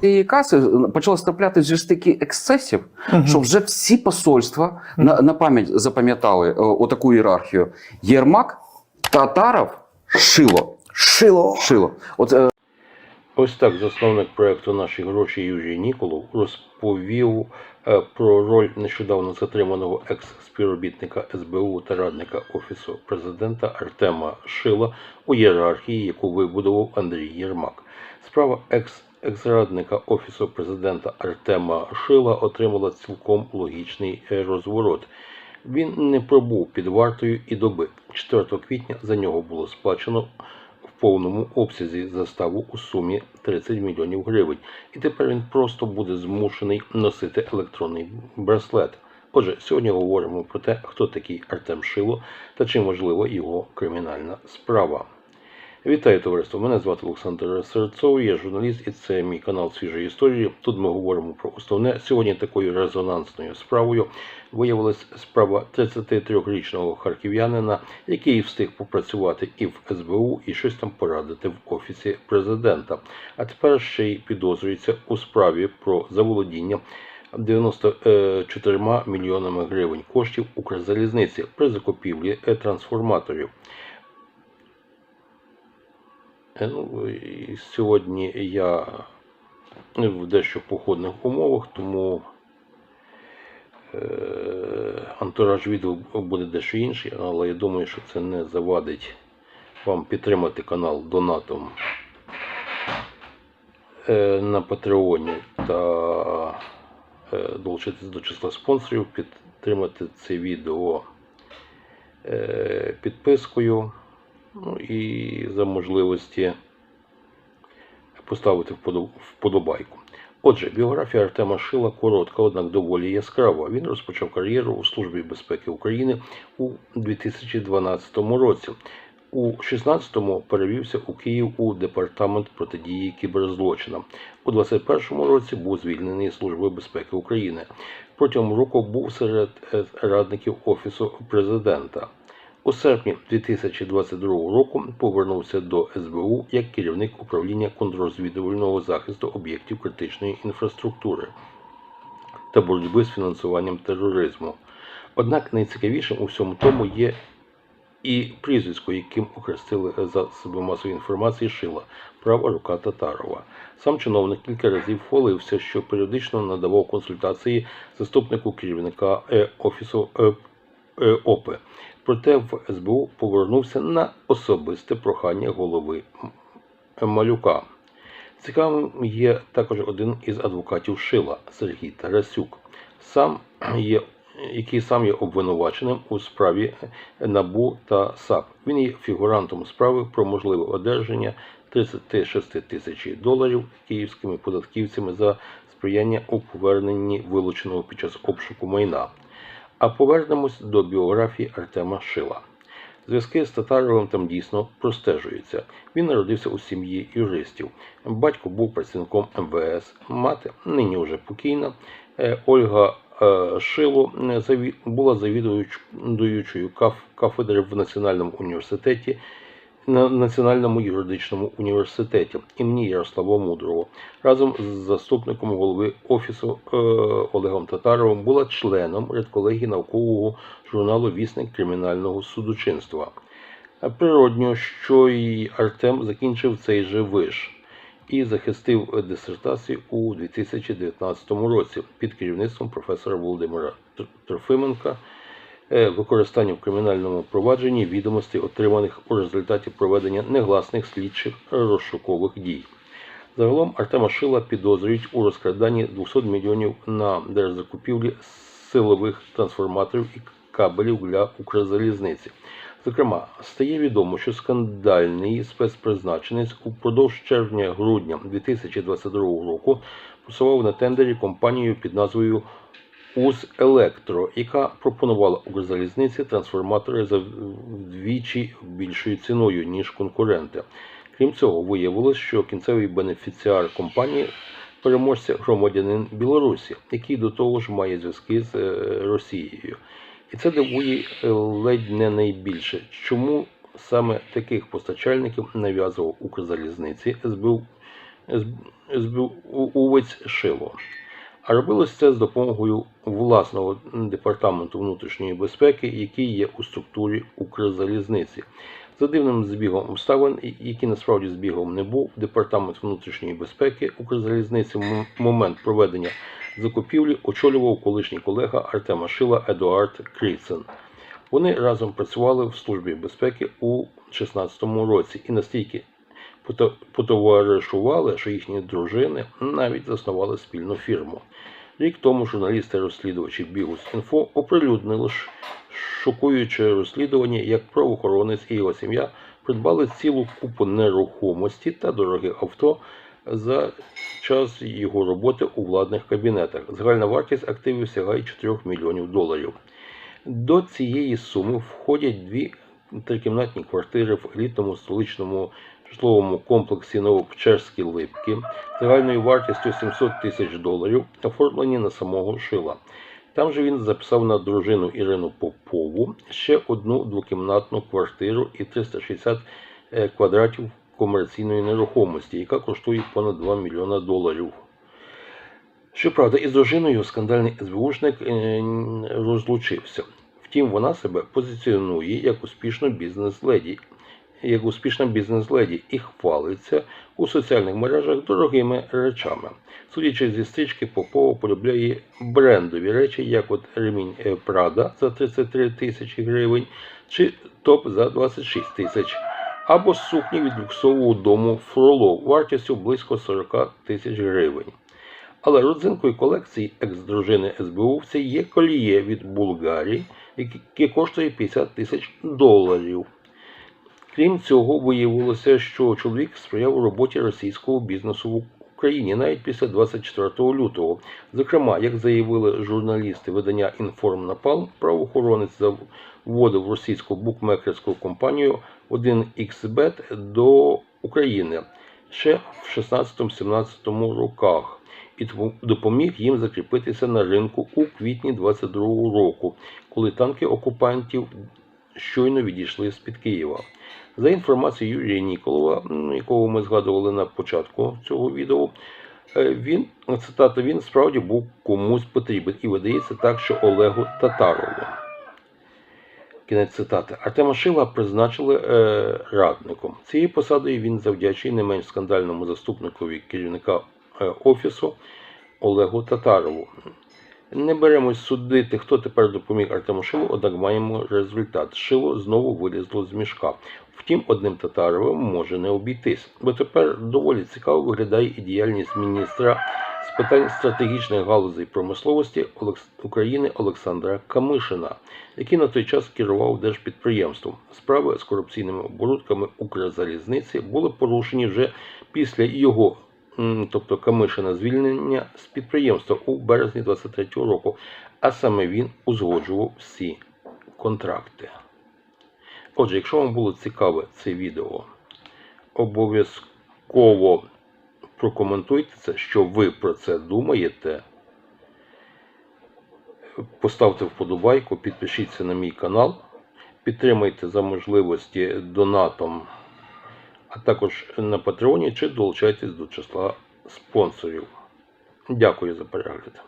цієї каси почалось траплятися вже стільки ексцесів, Мгм. що вже всі посольства Мгм. на, на пам'ять запам'ятали е, отаку ієрархію. Єрмак, Татаров, Шило. Шило. Шило. От е, Ось так засновник проекту Наші гроші Юрій Ніколов розповів е, про роль нещодавно затриманого екс-співробітника СБУ та радника Офісу президента Артема Шила у ієрархії, яку вибудував Андрій Єрмак. Справа екс екс-радника Офісу президента Артема Шила отримала цілком логічний е, розворот. Він не пробув під вартою і доби. 4 квітня за нього було сплачено в повному обсязі заставу у сумі 30 мільйонів гривень, і тепер він просто буде змушений носити електронний браслет. Отже, сьогодні говоримо про те, хто такий Артем Шило та чим важлива його кримінальна справа. Вітаю товариство! Мене звати Олександр Серцов, я журналіст, і це мій канал Свіжої історії. Тут ми говоримо про основне. Сьогодні такою резонансною справою виявилась справа 33-річного харків'янина, який встиг попрацювати і в СБУ, і щось там порадити в офісі президента. А тепер ще й підозрюється у справі про заволодіння 94 мільйонами гривень коштів Укрзалізниці при закупівлі е, трансформаторів. Е, Ну, сьогодні я в дещо походних умовах, тому е, антураж відео буде дещо інший, але я думаю, що це не завадить вам підтримати канал донатом е, на Патреоні та е, долучитись до числа спонсорів, підтримати це відео підпискою. Ну і за можливості поставити вподо- вподобайку. Отже, біографія Артема Шила коротка, однак доволі яскрава. Він розпочав кар'єру у Службі безпеки України у 2012 році. У 16-му перевівся у Київ у департамент протидії кіберзлочинам. У 21-му році був звільнений з Служби безпеки України. Протягом року був серед е, радників Офісу президента. У серпні 2022 року повернувся до СБУ як керівник управління контррозвідувального захисту об'єктів критичної інфраструктури та боротьби з фінансуванням тероризму. Однак найцікавішим у всьому тому є і прізвисько, яким окрестили засоби масової інформації Шила права рука Татарова. Сам чиновник кілька разів хвалився, що періодично надавав консультації заступнику керівника е, офісу е, е, ОПИ. Проте в СБУ повернувся на особисте прохання голови Малюка. Цікавим є також один із адвокатів Шила Сергій Тарасюк, сам є, який сам є обвинуваченим у справі НАБУ та САП. Він є фігурантом справи про можливе одержання 36 тисяч доларів київськими податківцями за сприяння у поверненні вилученого під час обшуку майна. А повернемось до біографії Артема Шила. Зв'язки з Татаровим там дійсно простежуються. Він народився у сім'ї юристів. Батько був працівником МВС, мати нині вже покійна. Е, Ольга е, Шило е, була завідуючою кафедри в Національному університеті на Національному юридичному університеті імені Ярослава Мудрого. Разом з заступником голови офісу е, Олегом Татаровим була членом редколегії наукового журналу Вісник кримінального судочинства. Природньо, що і Артем закінчив цей же виш і захистив дисертацію у 2019 році під керівництвом професора Володимира Трофименка використання в кримінальному провадженні відомостей, отриманих у результаті проведення негласних слідчих розшукових дій. Загалом Артема Шила підозрюють у розкраданні 200 мільйонів на держзакупівлі силових трансформаторів і кабелів для Укрзалізниці. Зокрема, стає відомо, що скандальний спецпризначенець упродовж червня-грудня 2022 року просував на тендері компанію під назвою УЗ Електро, яка пропонувала Укрзалізниці трансформатори за вдвічі більшою ціною, ніж конкуренти. Крім цього, виявилось, що кінцевий бенефіціар компанії переможця громадянин Білорусі, який до того ж має зв'язки з е, Росією. І це дивує ледь не найбільше. Чому саме таких постачальників нав'язував Укрзалізниці СБУ СБУвець Шило. А робилось це з допомогою власного департаменту внутрішньої безпеки, який є у структурі Укрзалізниці. За дивним збігом обставин, який насправді збігом не був, департамент внутрішньої безпеки Укрзалізниці в момент проведення закупівлі очолював колишній колега Артема Шила Едуард Кріцен. Вони разом працювали в службі безпеки у 2016 році і настільки потоваришували, що їхні дружини навіть заснували спільну фірму. Рік тому журналісти-розслідувачі Бігус Інфо оприлюднили шокуюче розслідування, як правоохоронець і його сім'я придбали цілу купу нерухомості та дорогих авто за час його роботи у владних кабінетах. Загальна вартість активів сягає 4 мільйонів доларів. До цієї суми входять дві трикімнатні квартири в елітному столичному житловому комплексі Новопечерські Липки загальною вартістю 700 тисяч доларів, оформлені на самого Шила. Там же він записав на дружину Ірину Попову ще одну двокімнатну квартиру і 360 е, квадратів комерційної нерухомості, яка коштує понад 2 мільйона доларів. Щоправда, із дружиною скандальний СБУшник е, розлучився. Втім, вона себе позиціонує як успішну бізнес-леді, як успішна бізнес-леді і хвалиться у соціальних мережах дорогими речами. Судячи зі стрічки, Попова полюбляє брендові речі, як от ремінь е, Prada за 33 тисячі гривень, чи топ за 26 тисяч, або сукні від люксового дому Фролов вартістю близько 40 тисяч гривень. Але родзинкою колекції екс-дружини СБУвця є коліє від Булгарії, яке коштує 50 тисяч доларів. Крім цього, виявилося, що чоловік сприяв у роботі російського бізнесу в Україні навіть після 24 лютого. Зокрема, як заявили журналісти видання Інформнапалм, правоохоронець заводив російську букмекерську компанію 1xBet до України ще в 16-17 роках і допоміг їм закріпитися на ринку у квітні 22 року, коли танки окупантів щойно відійшли з-під Києва. За інформацією Юрія Ніколова, якого ми згадували на початку цього відео, е, він цитата він справді був комусь потрібен і видається так, що Олегу Татарову. Кінець цитати. Артема Шила призначили е, радником. Цією посадою він завдячує не менш скандальному заступникові керівника е, офісу Олегу Татарову. Не беремось судити, хто тепер допоміг Артему Шилу, однак маємо результат. Шило знову вилізло з мішка. Втім, одним Татаровим може не обійтись, бо тепер доволі цікаво виглядає і діяльність міністра з питань стратегічних галузей промисловості України Олександра Камишина, який на той час керував держпідприємством. Справи з корупційними оборудками Укрзалізниці були порушені вже після його тобто Камишина звільнення з підприємства у березні 23-го року, а саме він узгоджував всі контракти. Отже, якщо вам було цікаве це відео, обов'язково прокоментуйте це, що ви про це думаєте. Поставте вподобайку, підпишіться на мій канал, підтримайте за можливості донатом а також на Патреоні чи долучайтесь до числа спонсорів. Дякую за перегляд.